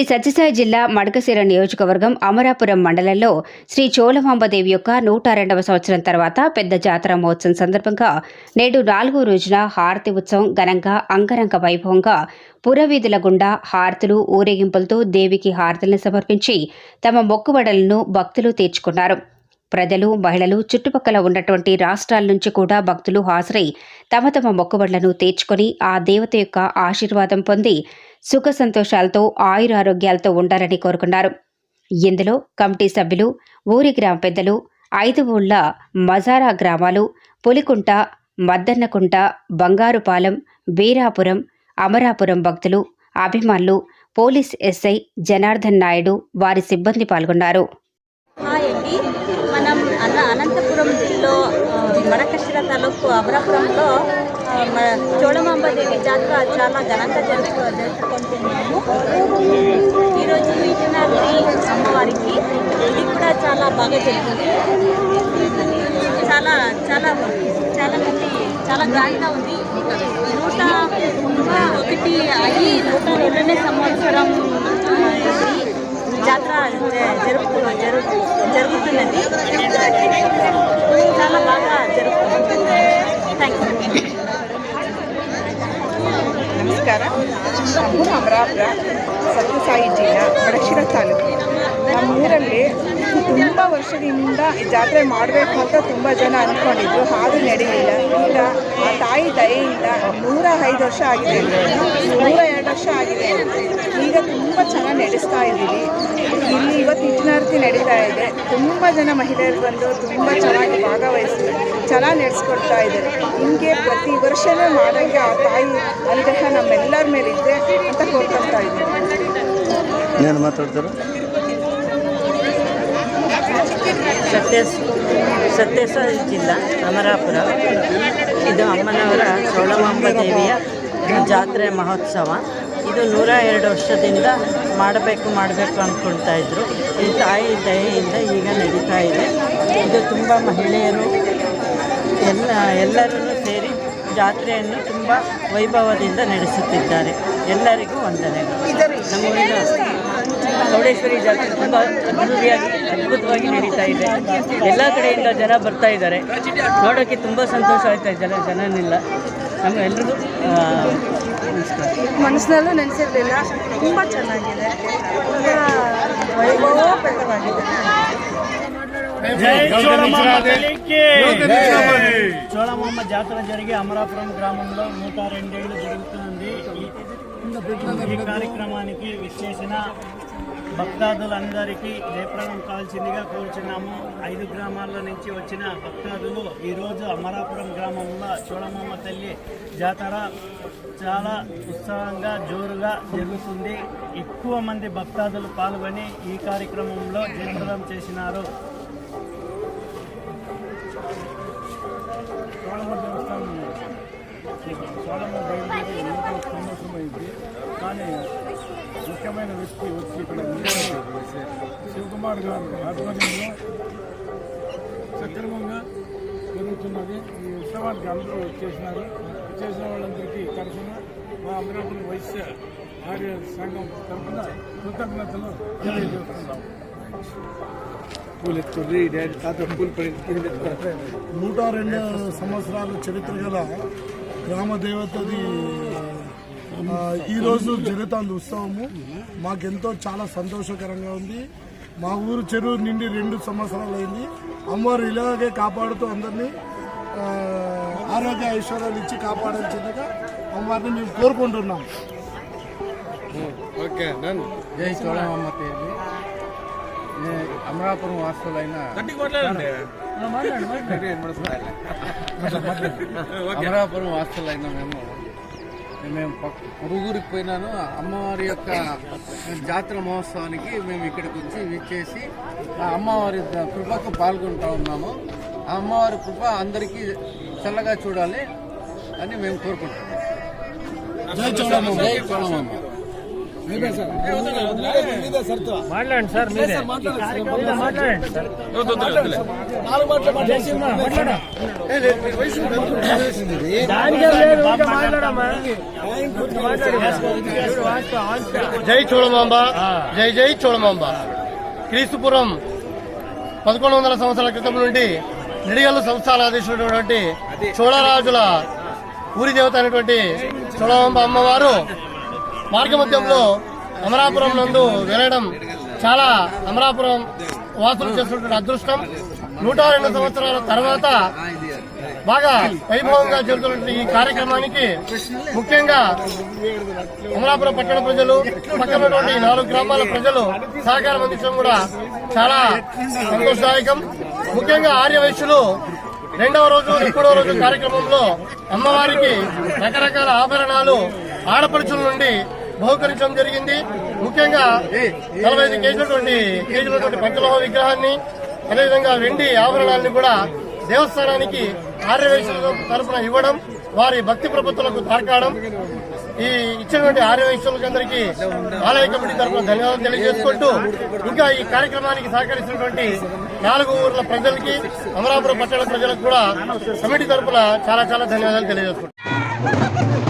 శ్రీ సత్యసాయి జిల్లా మడకశిర నియోజకవర్గం అమరాపురం మండలంలో శ్రీ చోళమాంబదేవి యొక్క నూట రెండవ సంవత్సరం తర్వాత పెద్ద జాతర మహోత్సవం సందర్భంగా నేడు నాలుగో రోజున హారతి ఉత్సవం ఘనంగా అంగరంగ వైభవంగా పురవీధుల గుండా హారతులు ఊరేగింపులతో దేవికి హారతులను సమర్పించి తమ మొక్కుబడలను భక్తులు తీర్చుకున్నారు. ప్రజలు మహిళలు చుట్టుపక్కల ఉన్నటువంటి రాష్ట్రాల నుంచి కూడా భక్తులు హాజరై తమ తమ మొక్కుబడులను తీర్చుకొని ఆ దేవత యొక్క ఆశీర్వాదం పొంది సుఖ సంతోషాలతో ఆయురారోగ్యాలతో ఉండాలని కోరుకున్నారు. ఇందులో కమిటీ సభ్యులు ఊరి గ్రామ పెద్దలు ఐదు ఊళ్ళ మజారా గ్రామాలు పులికుంట మద్దన్నకుంట బంగారుపాలెం వీరాపురం అమరాపురం భక్తులు అభిమానులు పోలీస్ ఎస్ఐ జనార్దన్ నాయుడు వారి సిబ్బంది పాల్గొన్నారు. మనం అనంతపురం జిల్లా మడకశిర తాలూకు అమరాపురంలో ఆ, దేవి జాతర చాలా ఘనంగా జరుపు జరుపుకుంటున్నాము. ఈరోజు విజయనగరి అమ్మవారికి ఇది కూడా చాలా బాగా జరిగింది చాలా చాలా చాలా మంది చాలా గ్రాండ్గా ఉంది. నూట నూట ఒకటి అయ్యి నూట రెండనే సంవత్సరం జాతర జ- జరుపు జరుగు జరుగుతున్నది చాలా బాగా జరుగుతుంది థ్యాంక్ యూ ನಮಸ್ಕಾರ ನಮ್ಮೂರು ಅಮರಾಪುರ ಸತ್ಯಸಾಯಿ ಜಿಲ್ಲಾ ಬಡಕ್ಷಿರ ತಾಲೂಕು ನಮ್ಮೂರಲ್ಲಿ ತುಂಬ ವರ್ಷದಿಂದ ಈ ಜಾತ್ರೆ ಮಾಡಬೇಕು ಅಂತ ತುಂಬ ಜನ ಅಂದ್ಕೊಂಡಿದ್ರು ಆದರೂ ನಡೀಲಿಲ್ಲ ಈಗ ಆ ತಾಯಿ ದಯೆಯಿಂದ ನೂರ ಐದು ವರ್ಷ ಆಗಿದೆ ನೂರ ಎರಡು ವರ್ಷ ಆಗಿದೆ. ಈಗ ತುಂಬ ಚೆನ್ನಾಗಿ ನಡೆಸ್ತಾ ಇದ್ದೀವಿ. ಇಲ್ಲಿ ಇವತ್ತು ಇಟ್ಟಿನಾರ್ತಿ ನಡೀತಾ ಇದೆ. ತುಂಬ ಜನ ಮಹಿಳೆಯರು ಬಂದು ತುಂಬ ಚೆನ್ನಾಗಿ ಭಾಗವಹಿಸಿ ಚೆನ್ನಾಗಿ ನಡೆಸ್ಕೊಡ್ತಾ ಇದ್ದಾರೆ. ಹಿಂಗೆ ಪ್ರತಿ ವರ್ಷವೇ ಮಾಡೋಕ್ಕೆ ಆ ತಾಯಿ ಅನುಗ್ರಹ ನಮ್ಮೆಲ್ಲರ ಮೇಲೆ ಇದ್ದರೆ ಅಂತ ಕೋರ್ಕೊಳ್ತಾ ಇದ್ದೀವಿ. ಮಾತಾಡ್ತಾರೆ? ಸತ್ಯಸ್ ಸತ್ಯಸ ಜಿಲ್ಲಾ ಅಮರಾಪುರ. ಇದು ಅಮ್ಮನವರ ಸೋಳಮಾಂಬ ದೇವಿಯ ಜಾತ್ರೆ ಮಹೋತ್ಸವ. ಇದು ನೂರ ಎರಡು ವರ್ಷದಿಂದ ಮಾಡಬೇಕು ಮಾಡಬೇಕು ಅಂದ್ಕೊಳ್ತಾ ಇದ್ರು. ಈ ತಾಯಿ ದಯೆಯಿಂದ ಈಗ ನಡೀತಾ ಇದೆ. ಇದು ತುಂಬ ಮಹಿಳೆಯರು, ಎಲ್ಲ ಎಲ್ಲರೂ ಸೇರಿ ಜಾತ್ರೆಯನ್ನು ತುಂಬ ವೈಭವದಿಂದ ನಡೆಸುತ್ತಿದ್ದಾರೆ. ಎಲ್ಲರಿಗೂ ವಂದನೆಗಳು. ನಮ್ಮೂರಿನ ಚೌಡೇಶ್ವರಿ ಜಾತ್ರೆ ತುಂಬ ಅದ್ಭುತವಾಗಿ ಅದ್ಭುತವಾಗಿ ನಡೀತಾ ಇದೆ. ಎಲ್ಲ ಕಡೆಯಿಂದ ಜನ ಬರ್ತಾ ಇದ್ದಾರೆ. ನೋಡೋಕ್ಕೆ ತುಂಬ ಸಂತೋಷ ಆಯ್ತಾ ಜನ, ಜನನಿಲ್ಲ. ನಮ್ಮ ಎಲ್ರಿಗೂ ಮನಸ್ಸಿನಲ್ಲೂ ನೆನೆಸಿರಲಿಲ್ಲ ತುಂಬ ಚೆನ್ನಾಗಿದೆ ತುಂಬ ವೈಭವೋಪೇತವಾಗಿದೆ చోళమాంబ జాతర జరిగి అమరాపురం గ్రామంలో నూట రెండేళ్లు జరుగుతుంది ఈ- ఈ కార్యక్రమానికి విశ్లేషణ భక్తాదులందరికీ జయప్రదం కావాల్సిందిగా కోరుచున్నాము ఐదు గ్రామాల నుంచి వచ్చిన భక్తాదులు ఈరోజు అమరాపురం గ్రామంలో చూడమమ్మ తల్లి జాతర చాలా ఉత్సాహంగా జోరుగా జరుగుతుంది. ఎక్కువ మంది భక్తాదులు పాల్గొని ఈ కార్యక్రమంలో జయప్రదం చేసినారు. సోళమ్మ దేవస్థానం సోళమ్మ సంవత్సరమైంది కానీ ముఖ్యమైన వ్యక్తి వచ్చి ఇక్కడ. శివకుమార్ గారు ఆధ్వర్యంలో సక్రమంగా జరుగుతున్నది. ఈ ఉత్సవానికి అందరూ వచ్చేసినారు. వచ్చేసిన వాళ్ళందరికీ తరఫున మా అమరాపురం వైశ్య ఆర్య సంఘం తరఫున కృతజ్ఞతలు తెలియజేస్తున్నాం. నూట రెండు సంవత్సరాల చరిత్ర గల గ్రామ దేవతది ఈరోజు జరుగుతుంది ఉత్సవము. మాకెంతో చాలా సంతోషకరంగా ఉంది. మా ఊరు చెరువు నిండి రెండు సంవత్సరాలు అయింది. అమ్మవారు ఇలాగే కాపాడుతూ అందరినీ ఆ, ఆరోగ్య ఐశ్వర్యాలు ఇచ్చి కాపాడాల్సిందిగా అమ్మవారిని మేము కోరుకుంటున్నాం. జై అమరాపురం వాసులైన అమరాపురం వాసులైన మేము మేము పొరుగురికి పోయినాను. అమ్మవారి యొక్క జాతర మహోత్సవానికి మేము ఇక్కడికి వచ్చి విచ్చేసి ఆ అమ్మవారి కృపకు పాల్గొంటా ఉన్నాము. ఆ అమ్మవారి కృప అందరికీ చల్లగా చూడాలి అని మేము కోరుకుంటున్నాం. జై. జై మాట్లాడండి సార్ మీరే. మాట్లాడండి. జై చోళమాంబ జై జై చోళమాంబ. క్రీస్తుపురం పదకొండు వందల సంవత్సరాల క్రితం నుండి నిడిగల్లు సంస్థానాధీశుడైనటువంటి చోళరాజుల ఊరి దేవత అయినటువంటి చోళమాంబ అమ్మవారు మార్గమధ్యంలో అమరాపురం నందు వెళ్ళడం చాలా అమరాపురం వాసులు చేస్తున్నటువంటి అదృష్టం. నూట రెండు సంవత్సరాల తర్వాత బాగా వైభవంగా జరుగుతున్న ఈ కార్యక్రమానికి ముఖ్యంగా అమలాపురం పట్టణ ప్రజలు పక్కన నాలుగు గ్రామాల ప్రజలు సహకారం అందించడం కూడా చాలా సంతోషదాయకం. ముఖ్యంగా ఆర్యవైశ్యులు రెండవ రోజు మూడవ రోజు కార్యక్రమంలో అమ్మవారికి రకరకాల ఆభరణాలు ఆడపడుచుల నుండి బహుకరించడం జరిగింది. ముఖ్యంగా నలభై ఐదు కేజీలటువంటి కేజీలటువంటి పంచలోహ విగ్రహాన్ని అదేవిధంగా వెండి ఆభరణాలను కూడా దేవస్థానానికి ఆర్యవైశ్యుల తరఫున ఇవ్వడం వారి భక్తి ప్రపత్తులకు తార్కాడం ఈ ఇచ్చినటువంటి ఆర్యవైశ్యులందరికీ ఆలయ కమిటీ తరఫున ధన్యవాదాలు తెలియజేసుకుంటూ ఇంకా ఈ కార్యక్రమానికి సహకరిస్తున్నటువంటి నాలుగు ఊర్ల ప్రజలకి అమరాపురం పట్టణ ప్రజలకు కూడా కమిటీ తరఫున చాలా చాలా ధన్యవాదాలు తెలియజేసుకుంటాం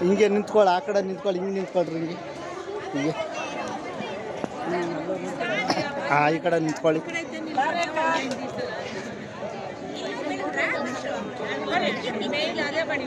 ಹಿಂಗೆ ನಿಂತ್ಕೊಳ್ಳಿ ಆ ಕಡೆ ನಿಂತ್ಕೊಳ್ಳಿ ಹಿಂಗೆ ನಿಂತ್ಕೊಳ್ರಿ ಹಿಂಗೆ ಹಿಂಗೆ ಹಾಂ ಈ ಕಡೆ ನಿಂತ್ಕೊಳ್ಳಿ నేను ఆడే అంటే